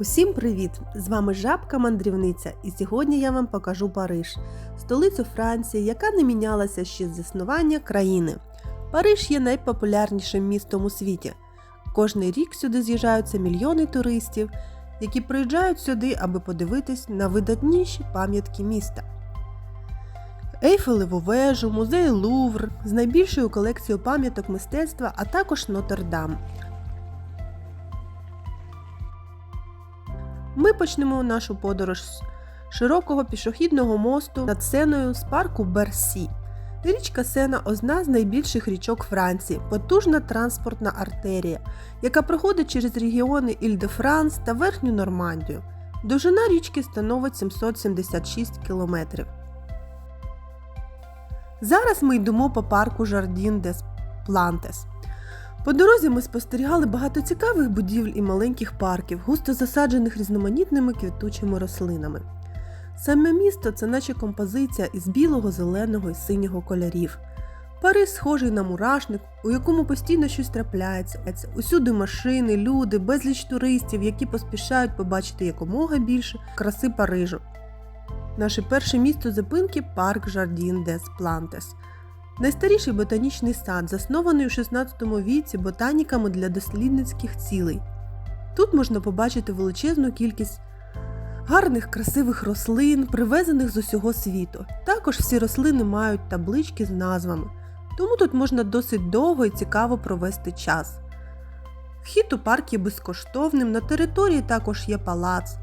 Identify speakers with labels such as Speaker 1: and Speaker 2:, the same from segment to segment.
Speaker 1: Усім привіт! З вами Жабка Мандрівниця, і сьогодні я вам покажу Париж, столицю Франції, яка не мінялася ще з заснування країни. Париж є найпопулярнішим містом у світі. Кожний рік сюди з'їжджаються мільйони туристів, які приїжджають сюди, аби подивитись на видатніші пам'ятки міста. Ейфелеву вежу, музей Лувр з найбільшою колекцією пам'яток мистецтва, а також Нотр-Дам. Ми почнемо нашу подорож з широкого пішохідного мосту над Сеною з парку Берсі. Річка Сена одна з найбільших річок Франції, потужна транспортна артерія, яка проходить через регіони Іль-де-Франс та Верхню Нормандію. Довжина річки становить 776 кілометрів. Зараз ми йдемо по парку Жардін дес Плантес. По дорозі ми спостерігали багато цікавих будівель і маленьких парків, густо засаджених різноманітними квітучими рослинами. Саме місто це наче композиція із білого, зеленого і синього кольорів. Париж схожий на мурашник, у якому постійно щось трапляється. Усюди машини, люди, безліч туристів, які поспішають побачити якомога більше краси Парижу. Наше перше місто зупинки парк Жардін дес Плантес. Найстаріший ботанічний сад, заснований у 16 віці ботаніками для дослідницьких цілей. Тут можна побачити величезну кількість гарних красивих рослин, привезених з усього світу. Також всі рослини мають таблички з назвами, тому тут можна досить довго і цікаво провести час. Вхід у парк є безкоштовним, на території також є палац.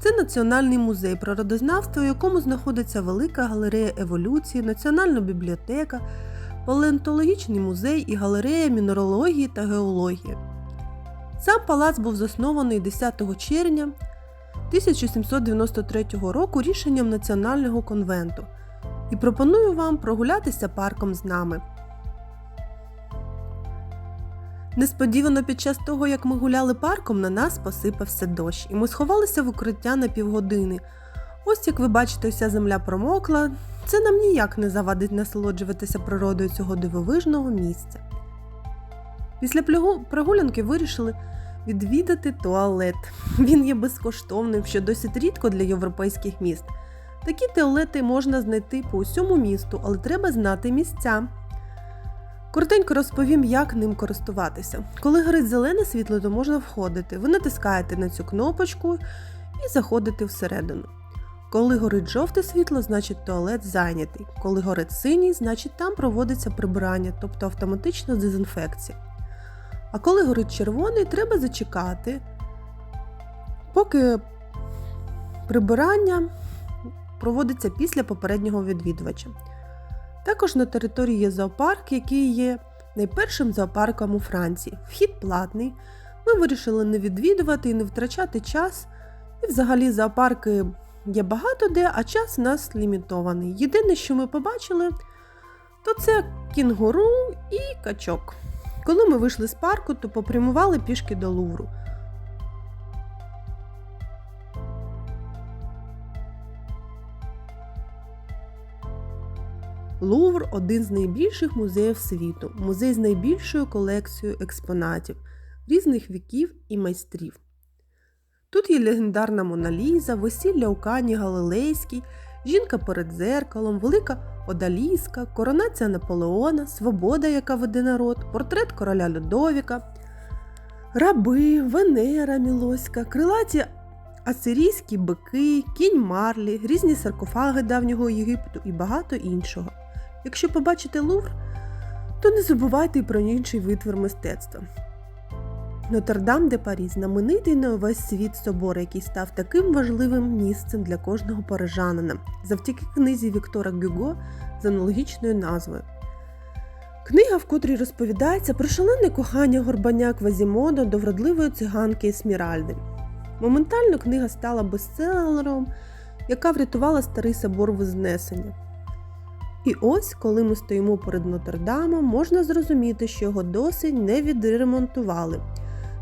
Speaker 1: Це національний музей природознавства, у якому знаходиться велика галерея еволюції, національна бібліотека, палеонтологічний музей і галерея мінерології та геології. Сам палац був заснований 10 червня 1793 року рішенням Національного конвенту і пропоную вам прогулятися парком з нами. Несподівано під час того, як ми гуляли парком, на нас посипався дощ, і ми сховалися в укриття на півгодини. Ось як ви бачите, вся земля промокла. Це нам ніяк не завадить насолоджуватися природою цього дивовижного місця. Після прогулянки вирішили відвідати туалет. Він є безкоштовним, що досить рідко для європейських міст. Такі туалети можна знайти по усьому місту, але треба знати місця. Коротенько розповім, як ним користуватися. Коли горить зелене світло, то можна входити. Ви натискаєте на цю кнопочку і заходите всередину. Коли горить жовте світло, значить туалет зайнятий. Коли горить синій, значить там проводиться прибирання, тобто автоматична дезінфекція. А коли горить червоний, треба зачекати, поки прибирання проводиться після попереднього відвідувача. Також на території є зоопарк, який є найпершим зоопарком у Франції. Вхід платний. Ми вирішили не відвідувати і не втрачати час. І взагалі зоопарки є багато де, а час у нас лімітований. Єдине, що ми побачили, то це кінгуру і качок. Коли ми вийшли з парку, то попрямували пішки до Лувру. Лувр один з найбільших музеїв світу, музей з найбільшою колекцією експонатів різних віків і майстрів. Тут є легендарна Моналіза, весілля у Кані Галилейській, жінка перед дзеркалом, велика Одаліска, коронація Наполеона, Свобода, яка веде народ, портрет короля Людовіка, раби, Венера Мілоська, крилаті асирійські бики, кінь Марлі, різні саркофаги давнього Єгипту і багато іншого. Якщо побачите Лувр, то не забувайте і про інший витвір мистецтва. Нотр-Дам де Парі знаменитий на увесь світ собор, який став таким важливим місцем для кожного парижанина, завдяки книзі Віктора Гюго з аналогічною назвою. Книга, в котрій розповідається про шалене кохання горбаня Квазімодо до вродливої циганки Есміральди. Моментально книга стала бестселером, яка врятувала старий собор Вознесення. І ось, коли ми стоїмо перед Нотр-Дамом, можна зрозуміти, що його досі не відремонтували.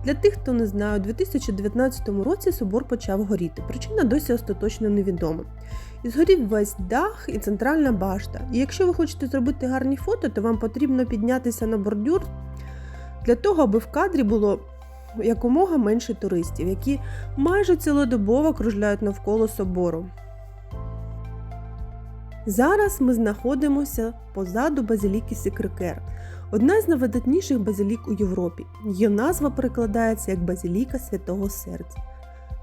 Speaker 1: Для тих, хто не знає, у 2019 році собор почав горіти. Причина досі остаточно невідома. І згорів весь дах і центральна башта. І якщо ви хочете зробити гарні фото, то вам потрібно піднятися на бордюр для того, аби в кадрі було якомога менше туристів, які майже цілодобово кружляють навколо собору. Зараз ми знаходимося позаду базиліки Сікрикер, одна з найвидатніших базилік у Європі. Її назва перекладається як Базиліка Святого Серця.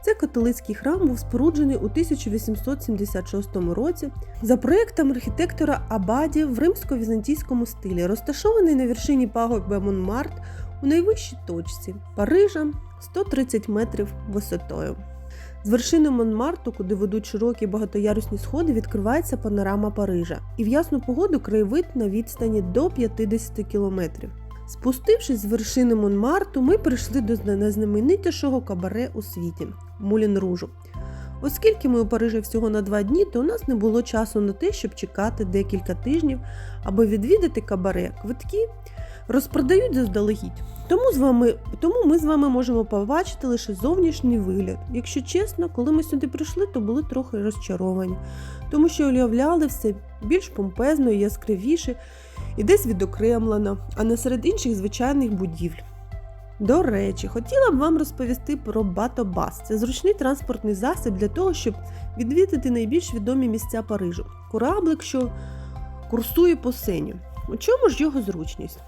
Speaker 1: Цей католицький храм був споруджений у 1876 році за проєктом архітектора Абаді в римсько-візантійському стилі, розташований на вершині пагорба Монмарт у найвищій точці Парижа 130 метрів висотою. З вершини Монмарту, куди ведуть широкі багатоярусні сходи, відкривається панорама Парижа, і в ясну погоду краєвид на відстані до 50 кілометрів. Спустившись з вершини Монмарту, ми прийшли до найзнаменитішого кабаре у світі Мулін Ружу. Оскільки ми у Парижі всього на два дні, то у нас не було часу на те, щоб чекати декілька тижнів, аби відвідати кабаре. Квитки розпродають заздалегідь. Тому з вами, тому ми з вами можемо побачити лише зовнішній вигляд. Якщо чесно, коли ми сюди прийшли, то були трохи розчаровані, тому що уявляли все більш помпезно і яскравіше, і десь відокремлено, а не серед інших звичайних будівель. До речі, хотіла б вам розповісти про Батобас. Це зручний транспортний засіб для того, щоб відвідати найбільш відомі місця Парижу. Кораблик, що курсує по сені. У чому ж його зручність?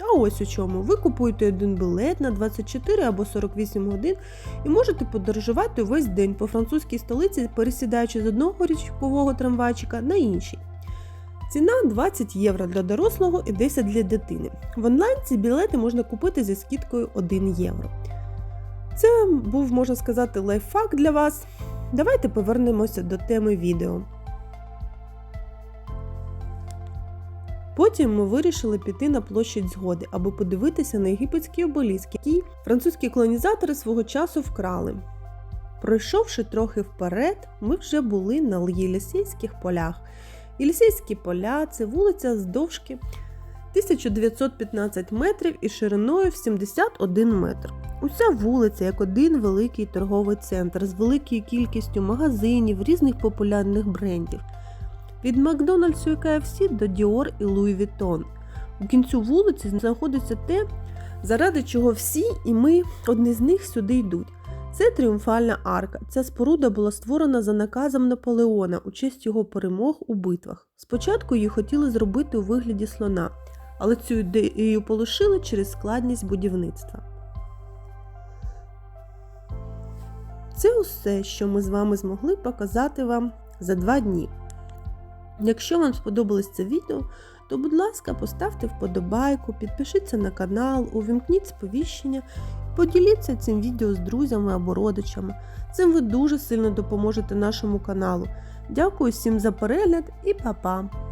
Speaker 1: А ось у чому. Ви купуєте один білет на 24 або 48 годин і можете подорожувати увесь день по французькій столиці, пересідаючи з одного річкового трамвайчика на інший. Ціна 20 євро для дорослого і 10 для дитини. В онлайн ці білети можна купити зі скидкою 1 євро. Це був, можна сказати, лайфхак для вас. Давайте повернемося до теми відео. Потім ми вирішили піти на площадь згоди, аби подивитися на єгипетський обеліск, який французькі колонізатори свого часу вкрали. Пройшовши трохи вперед, ми вже були на Єлісейських полях. Єлісейські поля це вулиця з довжки 1915 метрів і шириною в 71 метр. Уся вулиця як один великий торговий центр з великою кількістю магазинів, різних популярних брендів. Від Макдональдсу і KFC до Dior і Louis Vuitton. У кінцю вулиці знаходиться те, заради чого всі і ми, одні з них, сюди йдуть. Це тріумфальна арка. Ця споруда була створена за наказом Наполеона у честь його перемог у битвах. Спочатку її хотіли зробити у вигляді слона, але цю ідею полишили через складність будівництва. Це усе, що ми з вами змогли показати вам за два дні. Якщо вам сподобалось це відео, то, будь ласка, поставте вподобайку, підпишіться на канал, увімкніть сповіщення, поділіться цим відео з друзями або родичами. Цим ви дуже сильно допоможете нашому каналу. Дякую всім за перегляд і па-па!